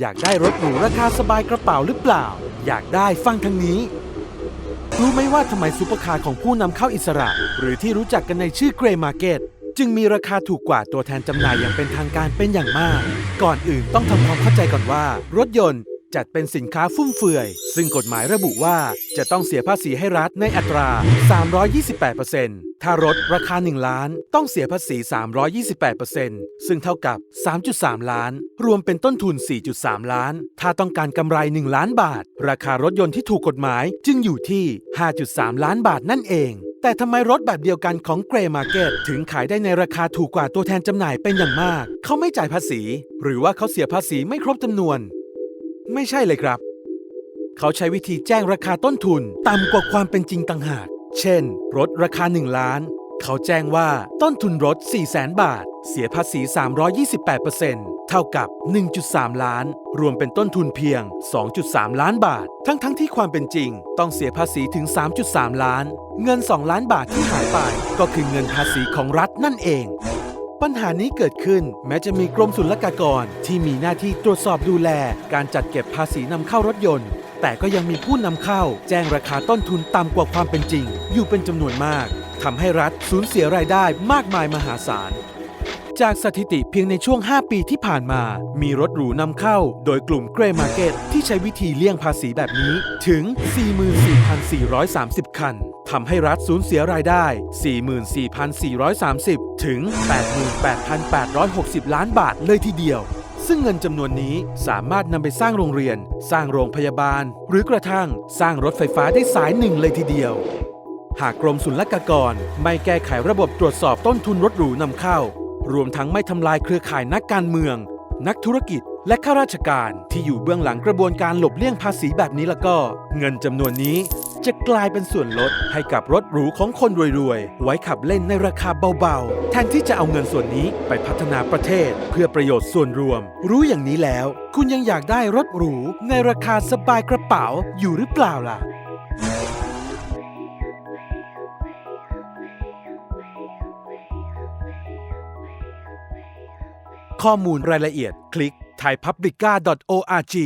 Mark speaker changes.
Speaker 1: อยากได้รถหรูราคาสบายกระเป๋าหรือเปล่า อยากได้ฟังทางนี้ รู้ไหมว่าทำไมซูเปอร์คาร์ของผู้นำเข้าอิสระ หรือที่รู้จักกันในชื่อเกรย์มาร์เก็ตจึงมีราคาถูกกว่าตัวแทนจำหน่ายอย่างเป็นทางการเป็นอย่างมาก ก่อนอื่นต้องทำความเข้าใจก่อนว่า รถยนต์ จัดเป็นสินค้าฟุ่มเฟือย ซึ่งกฎหมายระบุว่าจะต้องเสียภาษีให้รัฐในอัตรา 328%ถ้ารถราคา 1 ล้านต้องเสียภาษี 328%ซึ่งเท่ากับ 3.3 ล้าน รวมเป็นต้นทุน 4.3 ล้าน ถ้าต้องการกำไร 1 ล้านบาท ราคารถยนต์ที่ถูกกฎหมายจึงอยู่ที่ 5.3 ล้านบาทนั่นเองแต่ทำไมรถแบบเดียวกันของเกรย์มาร์เก็ตถึงขายได้ในราคาถูกกว่าตัวแทนจำหน่ายเป็นอย่างมาก เขาไม่จ่ายภาษี หรือว่าเขาเสียภาษีไม่ครบจำนวน ไม่ใช่เลยครับ เขาใช้วิธีแจ้งราคาต้นทุนต่ำกว่าความเป็นจริงต่างหาก เช่น รถราคา 1 ล้าน เขาแจ้งว่าต้นทุนรถ 4 0 0แสนบาท เสียภาษี 328%เท่ากับ 1.3 ล้าน รวมเป็นต้นทุนเพียง 2.3 ล้านบาท ทั้งๆทที่ความเป็นจริง ต้องเสียภาษีถึง 3.3 ล้าน เงิน 2 ล้านบาทที่หายไป ก็คือเงินภาษีของรัฐนั่นเอง ปัญหานี้เกิดขึ้น แม้จะมีกรมศุลกากร ที่มีหน้าที่ตรวจสอบดูแล การจัดเก็บภาษีนำเข้ารถยนต์ แต่ก็ยังมีผู้นำเข้า แจ้งราคาต้นทุนต่ำกว่าความเป็นจริง อยู่เป็นจำนวนมากทำให้รัฐสูญเสียรายได้มากมายมหาศาล จากสถิติเพียงในช่วง 5 ปีที่ผ่านมา มีรถหรูนำเข้า โดยกลุ่มเกรย์มาร์เก็ตที่ใช้วิธีเลี่ยงภาษีแบบนี้ถึง 44,430 คันทำให้รัฐสูญเสียรายได้ 44,430 ถึง 88,860 ล้านบาทเลยทีเดียว ซึ่งเงินจำนวนนี้สามารถนำไปสร้างโรงเรียน สร้างโรงพยาบาล หรือกระทั่งสร้างรถไฟฟ้าได้สายหนึ่งเลยทีเดียวหากกรมศุลกากร ไม่แก้ไขระบบตรวจสอบต้นทุนรถหรูนำเข้า รวมทั้งไม่ทำลายเครือข่ายนักการเมือง นักธุรกิจ และข้าราชการที่อยู่เบื้องหลังกระบวนการหลบเลี่ยงภาษีแบบนี้แล้วก็ เงินจำนวนนี้จะกลายเป็นส่วนลดให้กับรถหรูของคนรวยๆ ไว้ขับเล่นในราคาเบาๆ แทนที่จะเอาเงินส่วนนี้ไปพัฒนาประเทศเพื่อประโยชน์ส่วนรวม รู้อย่างนี้แล้ว คุณยังอยากได้รถหรูในราคาสบายกระเป๋าอยู่หรือเปล่าล่ะ ข้อมูลรายละเอียด คลิก thaipublica.org